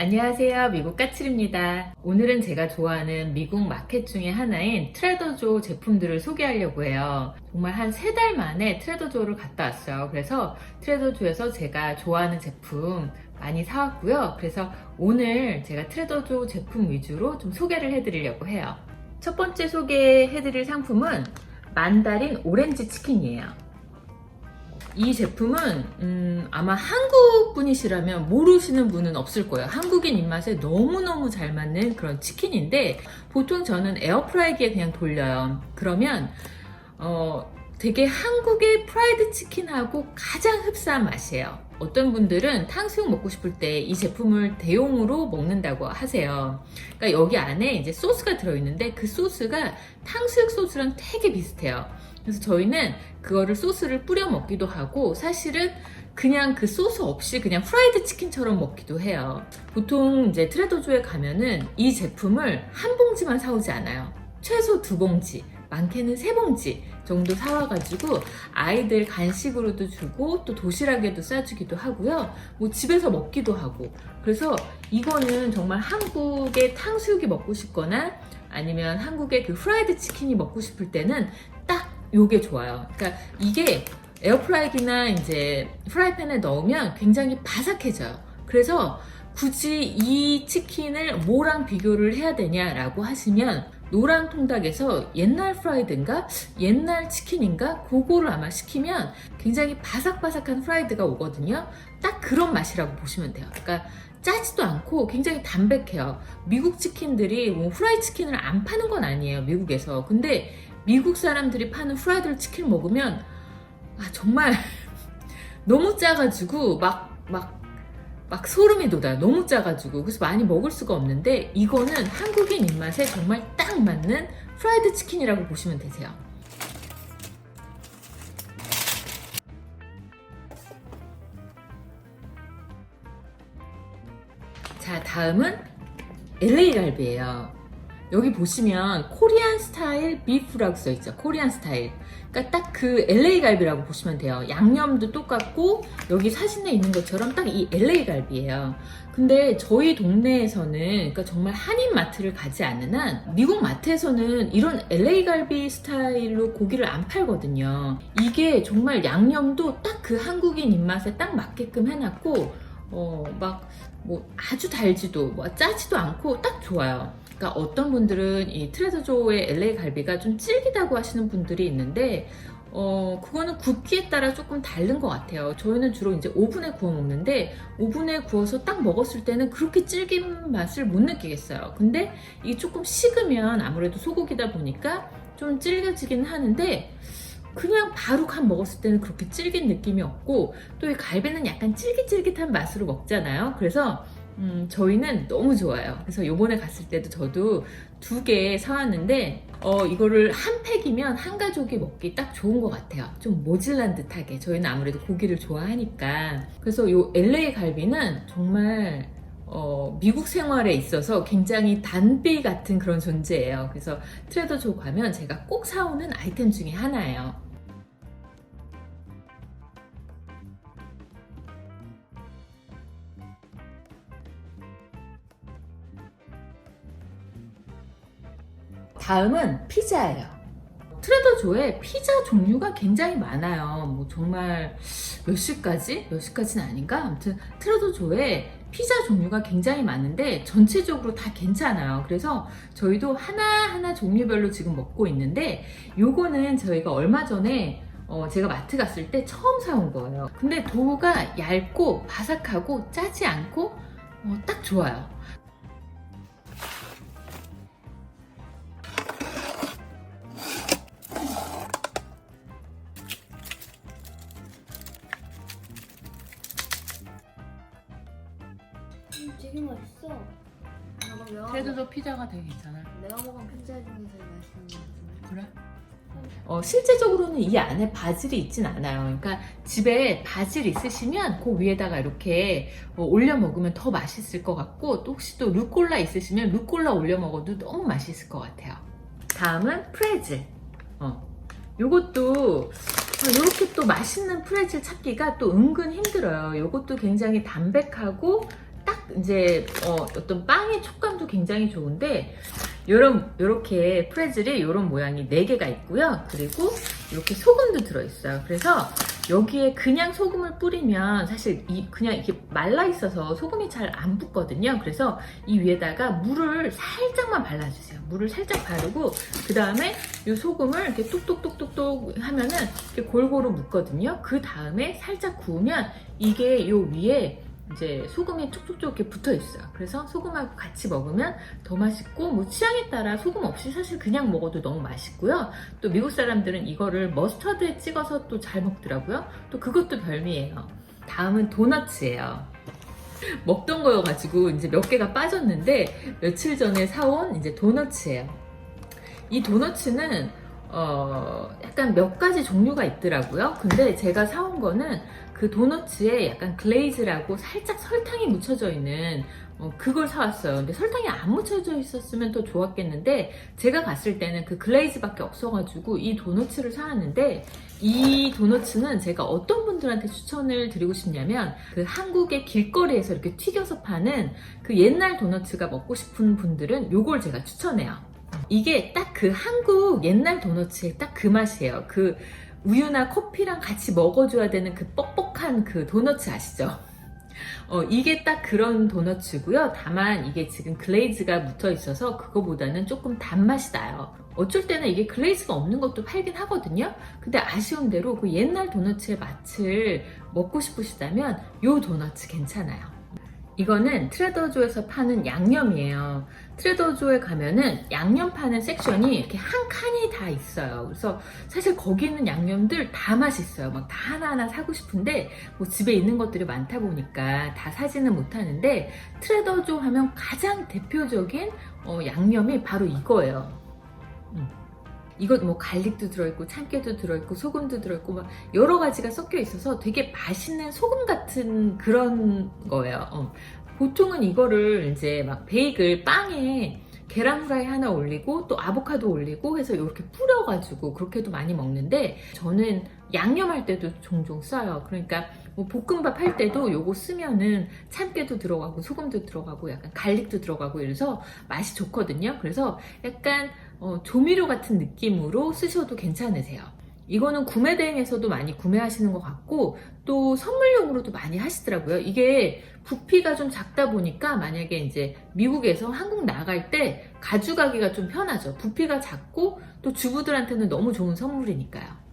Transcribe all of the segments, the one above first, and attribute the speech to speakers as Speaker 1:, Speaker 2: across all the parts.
Speaker 1: 안녕하세요. 미국 까칠입니다. 오늘은 제가 좋아하는 미국 마켓 중에 하나인 트레더조 제품들을 소개하려고 해요. 정말 한 세 달 만에 트레더조를 갔다 왔어요. 그래서 트레더조에서 제가 좋아하는 제품 많이 사왔고요. 그래서 오늘 제가 트레더조 제품 위주로 좀 소개를 해드리려고 해요. 첫 번째 소개해드릴 상품은 만다린 오렌지 치킨이에요. 이 제품은 음, 아마 한국 분이시라면 모르시는 분은 없을 거예요. 한국인 입맛에 너무너무 잘 맞는 그런 치킨인데 보통 저는 에어프라이기에 그냥 돌려요. 그러면 어, 되게 한국의 프라이드 치킨하고 가장 흡사한 맛이에요. 어떤 분들은 탕수육 먹고 싶을 때 이 제품을 대용으로 먹는다고 하세요. 그러니까 여기 안에 이제 소스가 들어있는데 그 소스가 탕수육 소스랑 되게 비슷해요. 그래서 저희는 그거를 소스를 뿌려 먹기도 하고 사실은 그냥 그 소스 없이 그냥 프라이드 치킨처럼 먹기도 해요. 보통 이제 트레더조에 가면은 이 제품을 한 봉지만 사오지 않아요. 최소 두 봉지, 많게는 세 봉지 정도 사와가지고 아이들 간식으로도 주고 또 도시락에도 싸주기도 하고요. 뭐 집에서 먹기도 하고. 그래서 이거는 정말 한국의 탕수육이 먹고 싶거나 아니면 한국의 그 프라이드 치킨이 먹고 싶을 때는 딱 요게 좋아요. 그러니까 이게 에어프라이기나 이제 프라이팬에 넣으면 굉장히 바삭해져요. 그래서 굳이 이 치킨을 뭐랑 비교를 해야 되냐라고 하시면 노란 통닭에서 옛날 프라이드인가 옛날 치킨인가 그거를 아마 시키면 굉장히 바삭바삭한 프라이드가 오거든요. 딱 그런 맛이라고 보시면 돼요. 그러니까 짜지도 않고 굉장히 담백해요. 미국 치킨들이 뭐 프라이 치킨을 안 파는 건 아니에요. 미국에서. 근데 미국 사람들이 파는 프라이드 치킨 먹으면 아 정말 너무 짜가지고 막 막 막 소름이 돋아요. 너무 짜가지고 그래서 많이 먹을 수가 없는데 이거는 한국인 입맛에 정말 딱 맞는 프라이드 치킨이라고 보시면 되세요. 자 다음은 LA 갈비예요. 여기 보시면 코리안 스타일 비프라고 써있죠. 코리안 스타일. 그러니까 딱 그 LA 갈비라고 보시면 돼요. 양념도 똑같고 여기 사진에 있는 것처럼 딱 이 LA 갈비예요. 근데 저희 동네에서는 그러니까 정말 한인 마트를 가지 않는 한 미국 마트에서는 이런 LA 갈비 스타일로 고기를 안 팔거든요. 이게 정말 양념도 딱 그 한국인 입맛에 딱 맞게끔 해놨고 어막 뭐 아주 달지도 뭐 짜지도 않고 딱 좋아요. 그러니까 어떤 분들은 이 트레저조의 LA 갈비가 좀 질기다고 하시는 분들이 있는데 어 그거는 굽기에 따라 조금 다른 것 같아요. 저희는 주로 이제 오븐에 구워 먹는데 오븐에 구워서 딱 먹었을 때는 그렇게 질긴 맛을 못 느끼겠어요. 근데 이게 조금 식으면 아무래도 소고기다 보니까 좀 질겨지긴 하는데 그냥 바로 간 먹었을 때는 그렇게 질긴 느낌이 없고 또 이 갈비는 약간 쫄깃쫄깃한 맛으로 먹잖아요. 그래서 음, 저희는 너무 좋아요. 그래서 요번에 갔을 때도 저도 두 개 사왔는데, 어, 이거를 한 팩이면 한 가족이 먹기 딱 좋은 것 같아요. 좀 모질란 듯하게. 저희는 아무래도 고기를 좋아하니까. 그래서 요 LA 갈비는 정말, 어, 미국 생활에 있어서 굉장히 단비 같은 그런 존재예요. 그래서 트레더 조 가면 제가 꼭 사오는 아이템 중에 하나예요. 다음은 피자예요. 트레더 조에 피자 종류가 굉장히 많아요. 뭐 정말 몇 시까지? 몇 시까지는 아닌가? 아무튼 트레더 조에 피자 종류가 굉장히 많은데 전체적으로 다 괜찮아요. 그래서 저희도 하나하나 종류별로 지금 먹고 있는데 요거는 저희가 얼마 전에 어, 제가 마트 갔을 때 처음 사온 거예요. 근데 도우가 얇고 바삭하고 짜지 않고 어, 딱 좋아요. 피자가 되게 괜찮아.
Speaker 2: 먹, 내가 먹은 피자 중에 제일 맛있는 거 같은데.
Speaker 1: 그래? 어, 실제적으로는 이 안에 바질이 있진 않아요. 그러니까 집에 바질 있으시면 그 위에다가 이렇게 어, 올려 먹으면 더 맛있을 것 같고 또 혹시 또 루꼴라 있으시면 루꼴라 올려 먹어도 너무 맛있을 것 같아요. 다음은 프레즐. 어, 요것도 이렇게 또 맛있는 프레즐 찾기가 또 은근 힘들어요. 요것도 굉장히 담백하고 딱 이제 어, 어떤 빵의 촉감도 굉장히 좋은데 요런 요렇게 프레즐이 요런 모양이 4개가 있고요. 그리고 이렇게 소금도 들어 있어요. 그래서 여기에 그냥 소금을 뿌리면 사실 이 그냥 이렇게 말라 있어서 소금이 잘 안 붙거든요. 그래서 이 위에다가 물을 살짝만 발라주세요. 물을 살짝 바르고 그 다음에 이 소금을 이렇게 뚝뚝뚝뚝뚝 하면은 이렇게 골고루 묻거든요. 그 다음에 살짝 구우면 이게 요 위에 이제 소금이 쭉쭉쭉 이렇게 붙어 있어요. 그래서 소금하고 같이 먹으면 더 맛있고 뭐 취향에 따라 소금 없이 사실 그냥 먹어도 너무 맛있고요. 또 미국 사람들은 이거를 머스터드에 찍어서 또 잘 먹더라고요. 또 그것도 별미예요. 다음은 도너츠예요. 먹던 거여가지고 이제 몇 개가 빠졌는데 며칠 전에 사온 이제 도너츠예요. 이 도너츠는 어 약간 몇 가지 종류가 있더라고요. 근데 제가 사온 거는 그 도너츠에 약간 글레이즈라고 살짝 설탕이 묻혀져 있는 어, 그걸 사왔어요. 근데 설탕이 안 묻혀져 있었으면 더 좋았겠는데 제가 갔을 때는 그 글레이즈밖에 없어가지고 이 도너츠를 사왔는데 이 도너츠는 제가 어떤 분들한테 추천을 드리고 싶냐면 그 한국의 길거리에서 이렇게 튀겨서 파는 그 옛날 도너츠가 먹고 싶은 분들은 요걸 제가 추천해요. 이게 딱 그 한국 옛날 도너츠의 딱 그 맛이에요. 그 우유나 커피랑 같이 먹어줘야 되는 그 뻑뻑한 그 도너츠 아시죠? 어, 이게 딱 그런 도너츠고요. 다만 이게 지금 글레이즈가 묻어 있어서 그거보다는 조금 단맛이 나요. 어쩔 때는 이게 글레이즈가 없는 것도 팔긴 하거든요. 근데 아쉬운 대로 그 옛날 도너츠의 맛을 먹고 싶으시다면 요 도너츠 괜찮아요. 이거는 트레더조에서 파는 양념이에요. 트레더조에 가면은 양념 파는 섹션이 이렇게 한 칸이 다 있어요. 그래서 사실 거기 있는 양념들 다 맛있어요. 막 다 하나하나 사고 싶은데 뭐 집에 있는 것들이 많다 보니까 다 사지는 못하는데 트레더조 하면 가장 대표적인 어, 양념이 바로 이거예요. 음. 이것 뭐 갈릭도 들어있고 참깨도 들어있고 소금도 들어있고 막 여러 가지가 섞여 있어서 되게 맛있는 소금 같은 그런 거예요. 어. 보통은 이거를 이제 막 베이글 빵에 계란 후라이 하나 올리고 또 아보카도 올리고 해서 이렇게 뿌려가지고 그렇게도 많이 먹는데 저는 양념할 때도 종종 써요. 그러니까 뭐 볶음밥 할 때도 요거 쓰면은 참깨도 들어가고 소금도 들어가고 약간 갈릭도 들어가고 이래서 맛이 좋거든요. 그래서 약간 어, 조미료 같은 느낌으로 쓰셔도 괜찮으세요. 이거는 구매 대행에서도 많이 구매하시는 것 같고 또 선물용으로도 많이 하시더라고요. 이게 부피가 좀 작다 보니까 만약에 이제 미국에서 한국 나갈 때 가져가기가 좀 편하죠. 부피가 작고 또 주부들한테는 너무 좋은 선물이니까요.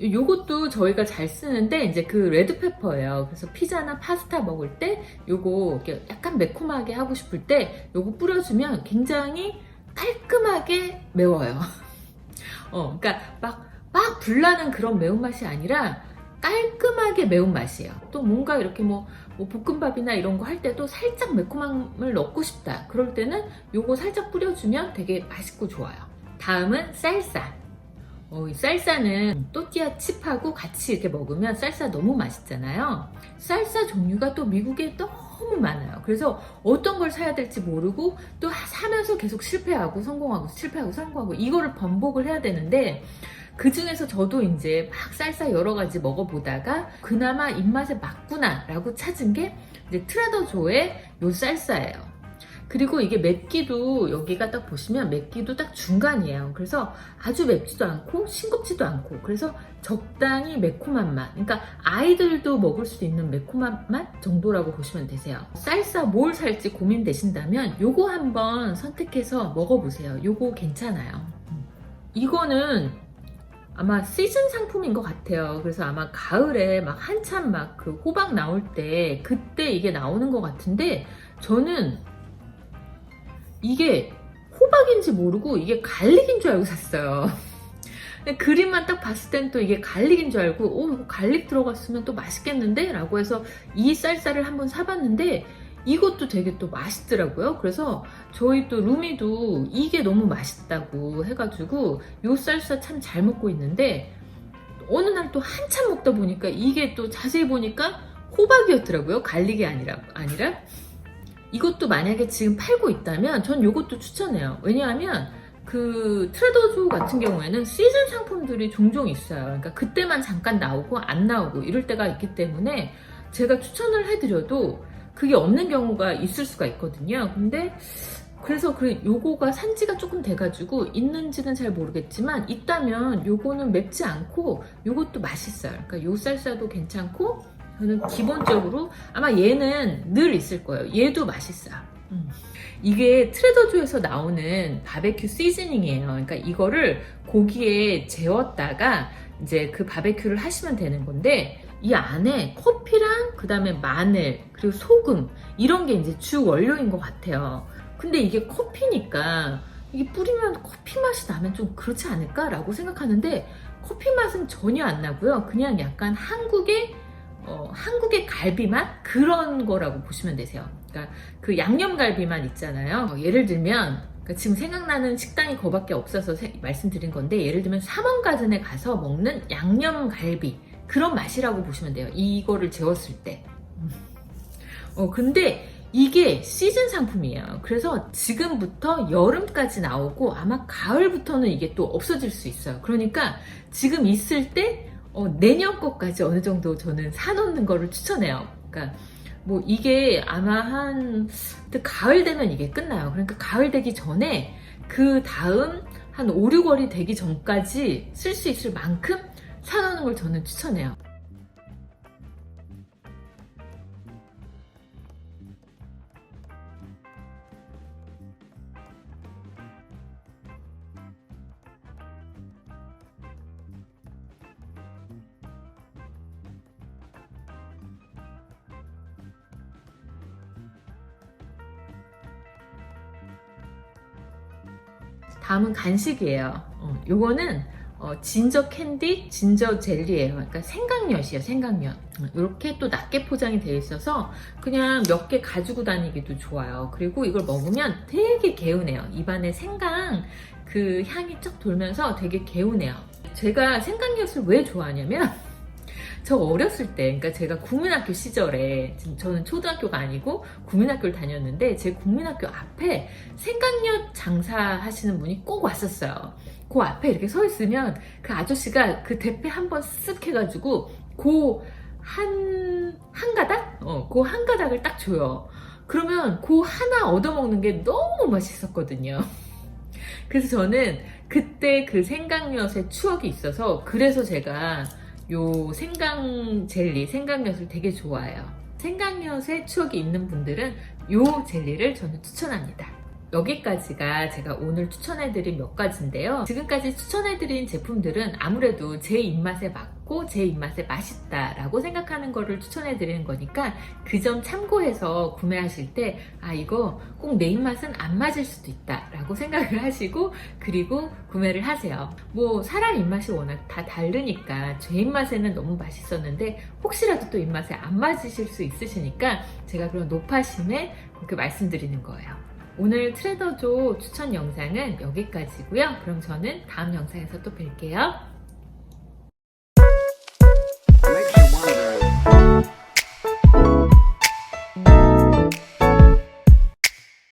Speaker 1: 요것도 저희가 잘 쓰는데 이제 그 레드페퍼예요. 그래서 피자나 파스타 먹을 때 요거 약간 매콤하게 하고 싶을 때 요거 뿌려주면 굉장히 깔끔하게 매워요. 어, 그러니까 막, 막 불나는 그런 매운맛이 아니라 깔끔하게 매운맛이에요. 또 뭔가 이렇게 뭐, 뭐 볶음밥이나 이런 거 할 때도 살짝 매콤함을 넣고 싶다. 그럴 때는 요거 살짝 뿌려주면 되게 맛있고 좋아요. 다음은 쌀사. 어, 이 쌀사는 또띠아 칩하고 같이 이렇게 먹으면 쌀사 너무 맛있잖아요. 쌀사 종류가 또 미국에 너무 많아요. 그래서 어떤 걸 사야 될지 모르고 또 사면서 계속 실패하고 성공하고 실패하고 성공하고 이거를 반복을 해야 되는데 그 중에서 저도 이제 막 쌀사 여러 가지 먹어보다가 그나마 입맛에 맞구나 라고 찾은 게 이제 트레더조의 요 쌀사예요. 그리고 이게 맵기도 여기가 딱 보시면 맵기도 딱 중간이에요. 그래서 아주 맵지도 않고 싱겁지도 않고 그래서 적당히 매콤한 맛. 그러니까 아이들도 먹을 수 있는 매콤한 맛 정도라고 보시면 되세요. 쌀사 뭘 살지 고민되신다면 요거 한번 선택해서 먹어보세요. 요거 괜찮아요. 이거는 아마 시즌 상품인 것 같아요. 그래서 아마 가을에 막 한참 막 그 호박 나올 때 그때 이게 나오는 것 같은데 저는 이게 호박인지 모르고 이게 갈릭인 줄 알고 샀어요. 그림만 딱 봤을 땐 또 이게 갈릭인 줄 알고 오 갈릭 들어갔으면 또 맛있겠는데? 라고 해서 이 쌀쌀을 한번 사봤는데 이것도 되게 또 맛있더라고요. 그래서 저희 또 루미도 이게 너무 맛있다고 해가지고 요 쌀쌀 참 잘 먹고 있는데 어느 날 또 한참 먹다 보니까 이게 또 자세히 보니까 호박이었더라고요. 갈릭이 아니라 아니라 이것도 만약에 지금 팔고 있다면 전 이것도 추천해요. 왜냐하면 그 트레더조 같은 경우에는 시즌 상품들이 종종 있어요. 그러니까 그때만 잠깐 나오고 안 나오고 이럴 때가 있기 때문에 제가 추천을 해드려도 그게 없는 경우가 있을 수가 있거든요. 근데 그래서 그 요거가 산지가 조금 돼가지고 있는지는 잘 모르겠지만 있다면 요거는 맵지 않고 요것도 맛있어요. 그러니까 요 쌀쌀도 괜찮고 저는 기본적으로 아마 얘는 늘 있을 거예요. 얘도 맛있어요. 음. 이게 트레더조에서 나오는 바베큐 시즈닝이에요. 그러니까 이거를 고기에 재웠다가 이제 그 바베큐를 하시면 되는 건데 이 안에 커피랑 그 다음에 마늘 그리고 소금 이런 게 이제 주 원료인 것 같아요. 근데 이게 커피니까 이게 뿌리면 커피 맛이 나면 좀 그렇지 않을까라고 생각하는데 커피 맛은 전혀 안 나고요. 그냥 약간 한국의 어, 한국의 갈비 맛 그런 거라고 보시면 되세요. 그러니까 그 양념 갈비 맛 있잖아요. 어, 예를 들면 그러니까 지금 생각나는 식당이 그밖에 없어서 세- 말씀드린 건데 예를 들면 삼원가든에 가서 먹는 양념 갈비 그런 맛이라고 보시면 돼요. 이거를 재웠을 때. 음. 어 근데 이게 시즌 상품이에요. 그래서 지금부터 여름까지 나오고 아마 가을부터는 이게 또 없어질 수 있어요. 그러니까 지금 있을 때 어, 내년 것까지 어느 정도 저는 사놓는 거를 추천해요. 그러니까 뭐 이게 아마 한 가을 되면 이게 끝나요. 그러니까 가을 되기 전에 그 다음 한 5, 6월이 되기 전까지 쓸 수 있을 만큼 사놓는 걸 저는 추천해요. 다음은 간식이에요. 어, 요거는 어, 진저 캔디, 진저 젤리예요. 그러니까 생강엿이에요, 생강엿. 이렇게 또 낮게 포장이 되어 있어서 그냥 몇 개 가지고 다니기도 좋아요. 그리고 이걸 먹으면 되게 개운해요. 입안에 생강 그 향이 쫙 돌면서 되게 개운해요. 제가 생강엿을 왜 좋아하냐면 저 어렸을 때, 그러니까 제가 국민학교 시절에, 지금 저는 초등학교가 아니고 국민학교를 다녔는데, 제 국민학교 앞에 생강엿 장사하시는 분이 꼭 왔었어요. 그 앞에 이렇게 서 있으면 그 아저씨가 그 대패 한번 쓱 해가지고, 그 한, 한 가닥? 어, 그 한 가닥을 딱 줘요. 그러면 그 하나 얻어먹는 게 너무 맛있었거든요. 그래서 저는 그때 그 생강엿의 추억이 있어서, 그래서 제가 요 생강 젤리, 생강엿을 되게 좋아해요. 생강엿에 추억이 있는 분들은 요 젤리를 저는 추천합니다. 여기까지가 제가 오늘 추천해드린 몇 가지인데요. 지금까지 추천해드린 제품들은 아무래도 제 입맛에 맞고 제 입맛에 맛있다라고 생각하는 거를 추천해드리는 거니까 그 점 참고해서 구매하실 때, 아, 이거 꼭 내 입맛은 안 맞을 수도 있다라고 생각을 하시고, 그리고 구매를 하세요. 뭐, 사람 입맛이 워낙 다 다르니까 제 입맛에는 너무 맛있었는데, 혹시라도 또 입맛에 안 맞으실 수 있으시니까 제가 그런 노파심에 그렇게 말씀드리는 거예요. 오늘 트레더조 추천 영상은 여기까지고요. 그럼 저는 다음 영상에서 또 뵐게요.